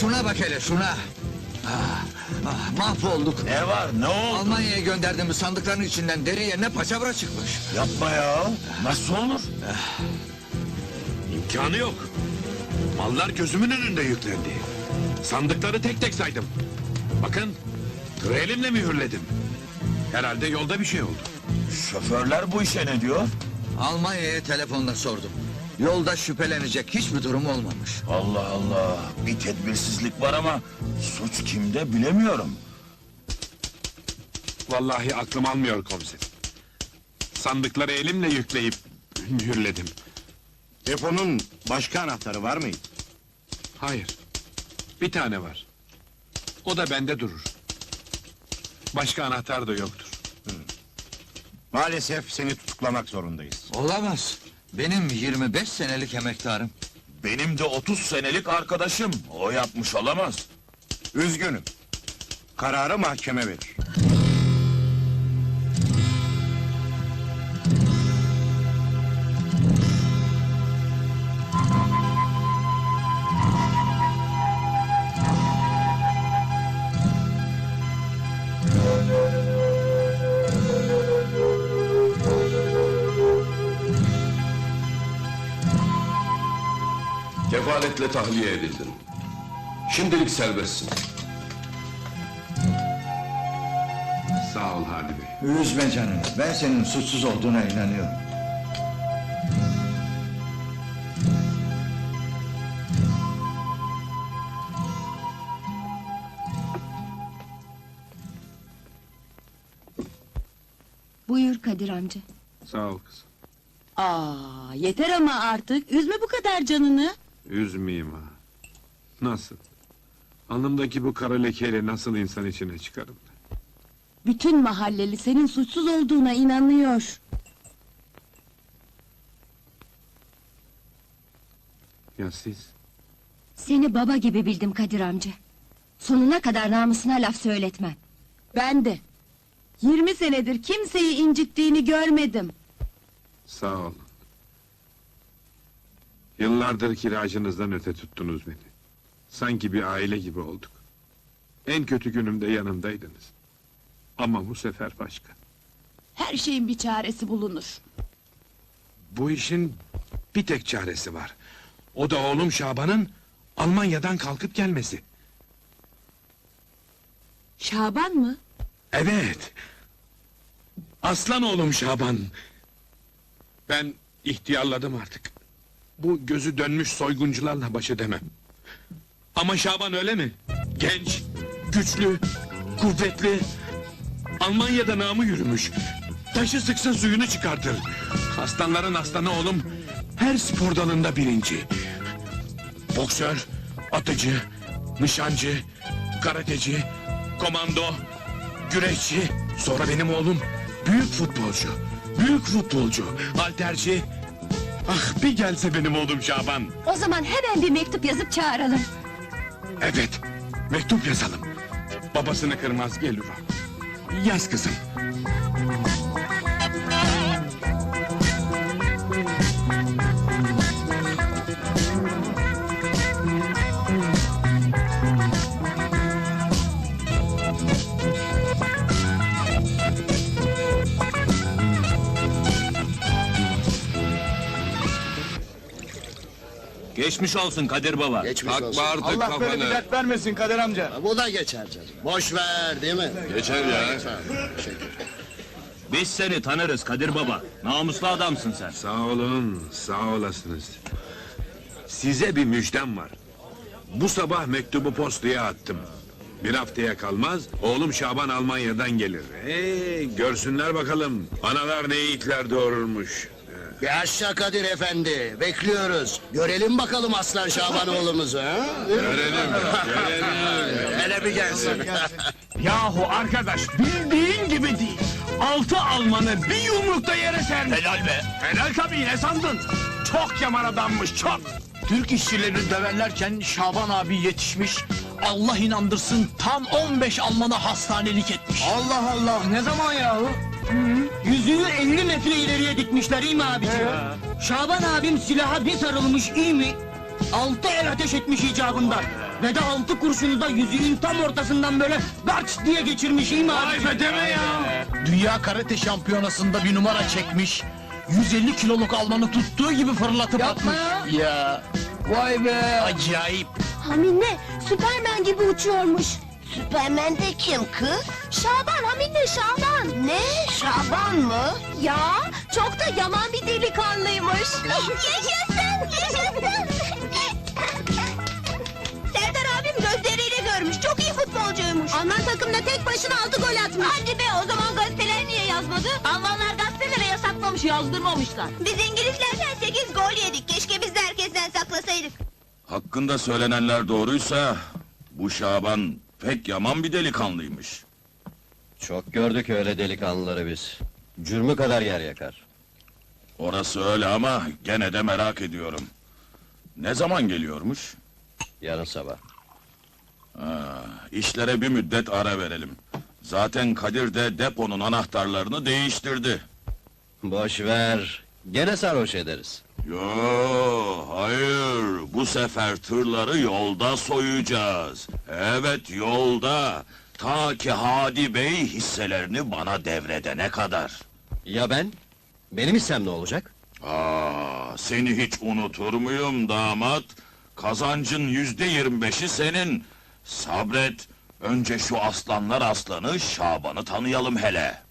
Şuna bak hele şuna. Ah, ah, mahvolduk. Ne var ne oldu? Almanya'ya gönderdiğimiz sandıkların içinden deri yerine paçavra çıkmış. Yapma ya. Nasıl olur? İmkanı yok. Mallar gözümün önünde yüklendi. Sandıkları tek tek saydım. Bakın, tır elimle mühürledim. Herhalde yolda bir şey oldu. Şoförler bu işe ne diyor? Almanya'ya telefonla sordum. Yolda şüphelenecek hiçbir durum olmamış. Allah Allah. Bir tedbirsizlik var ama suç kimde bilemiyorum. Vallahi aklım almıyor komiserim. Sandıkları elimle yükleyip mühürledim. Deponun başka anahtarı var mıydı? Hayır, bir tane var. O da bende durur. Başka anahtar da yoktur. Maalesef seni tutuklamak zorundayız. Olamaz. Benim 25 senelik emektarım. Benim de 30 senelik arkadaşım. O yapmış olamaz. Üzgünüm. Kararı mahkeme verir. Kefaletle tahliye edildin. Şimdilik serbestsin. Sağ ol Hadi Bey. Üzme canım. Ben senin suçsuz olduğuna inanıyorum. Buyur Kadir amca. Sağ ol kızım. Aa, yeter ama artık. Üzme bu kadar canını. Üzmeyeyim ha. Nasıl? Alnımdaki bu kara lekeyle nasıl insan içine çıkarım? Bütün mahalleli senin suçsuz olduğuna inanıyor. Ya siz? Seni baba gibi bildim Kadir amca. Sonuna kadar namusuna laf söyletmem. Ben de. 20 senedir kimseyi incittiğini görmedim. Sağ olun. Yıllardır kiracınızdan öte tuttunuz beni. Sanki bir aile gibi olduk. En kötü günümde yanımdaydınız. Ama bu sefer başka. Her şeyin bir çaresi bulunur. Bu işin bir tek çaresi var. O da oğlum Şaban'ın Almanya'dan kalkıp gelmesi. Şaban mı? Evet. Aslan oğlum Şaban. Ben ihtiyarladım artık. Bu gözü dönmüş soyguncularla baş edemem. Ama Şaban öyle mi? Genç, güçlü, kuvvetli. Almanya'da namı yürümüş. Taşı sıksa suyunu çıkartır. Aslanların aslanı oğlum her spor dalında birinci. Boksör, atıcı, nişancı, karateci, komando, güreşçi. Sonra benim oğlum büyük futbolcu. Büyük futbolcu, halterci. Ah bir gelse benim oğlum Şaban. O zaman hemen bir mektup yazıp çağıralım. Evet, mektup yazalım. Babasını kırmaz gelir o. Yaz kızım. Geçmiş olsun Kadir Baba. Geçmiş olsun. Takma artık Allah böyle bir kafanı. dert vermesin Kader amca. Bu da geçer canım. Boş ver değil mi? Geçer ya. Teşekkür. Biz seni tanırız Kadir Baba. Namuslu adamsın sen. Sağ olun, sağ olasınız. Size bir müjdem var. Bu sabah mektubu postaya attım. Bir haftaya kalmaz, oğlum Şaban Almanya'dan gelir. Hey, görsünler bakalım, analar ne yiğitler doğururmuş. Yaşa Kadir Efendi. Bekliyoruz. Görelim bakalım Aslan Şaban oğlumuzu. Ha? Görelim, görelim. Hele bir gelsin. Yahu arkadaş bildiğin gibi değil. Altı Almanı bir yumrukta yere sermiş. Helal be. Helal tabii ne sandın? Çok yaman adammış çok. Türk işçilerini döverlerken Şaban abi yetişmiş. Allah inandırsın tam 15 Alman'a hastanelik etmiş. Allah Allah ne zaman yahu? Yüzüğü 50 metre ileriye dikmişler iyi mi abiciğim? Şaban abim silaha bir sarılmış iyi mi? Altı el ateş etmiş icabında. Ve de altı kurşunu da yüzüğün tam ortasından böyle garç diye geçirmiş iyi mi abi? Vay be deme ya. Dünya karate şampiyonasında bir numara çekmiş. 150 kiloluk Almanı tuttuğu gibi fırlatıp Yapma atmış. Ya. Vay be! Acayip. Haminle Süpermen gibi uçuyormuş. Süpermen de kim kız? Şaban Haminle Şaban. Ne? Şaban mı? Ya çok da yaman bir delikanlıymış. yaşasın yaşasın. Serdar abim gözleriyle görmüş. Çok iyi futbolcuymuş. Alman takımda tek başına altı gol atmış. Hadi be o zaman gazeteler niye yazmadı? Almanlar gazetelere yasaklamış yazdırmamışlar. Biz İngilizlerden sekiz gol yedik. Keşke biz de herkesten saklasaydık. Hakkında söylenenler doğruysa... ...bu Şaban pek yaman bir delikanlıymış. Çok gördük öyle delikanlıları biz. Cürmü kadar yer yakar. Orası öyle ama gene de merak ediyorum. Ne zaman geliyormuş? Yarın sabah. İşlere bir müddet ara verelim. Zaten Kadir de deponun anahtarlarını değiştirdi. Boş ver. Gene sarhoş ederiz. Yo, hayır. Bu sefer tırları yolda soyacağız. Evet, yolda. Ta ki Hadi Bey hisselerini bana devredene kadar. Ya ben? Benim hissem ne olacak? Aa, seni hiç unutur muyum damat? Kazancın yüzde yirmi beşi senin. Sabret. Önce şu aslanlar aslanı Şaban'ı tanıyalım hele.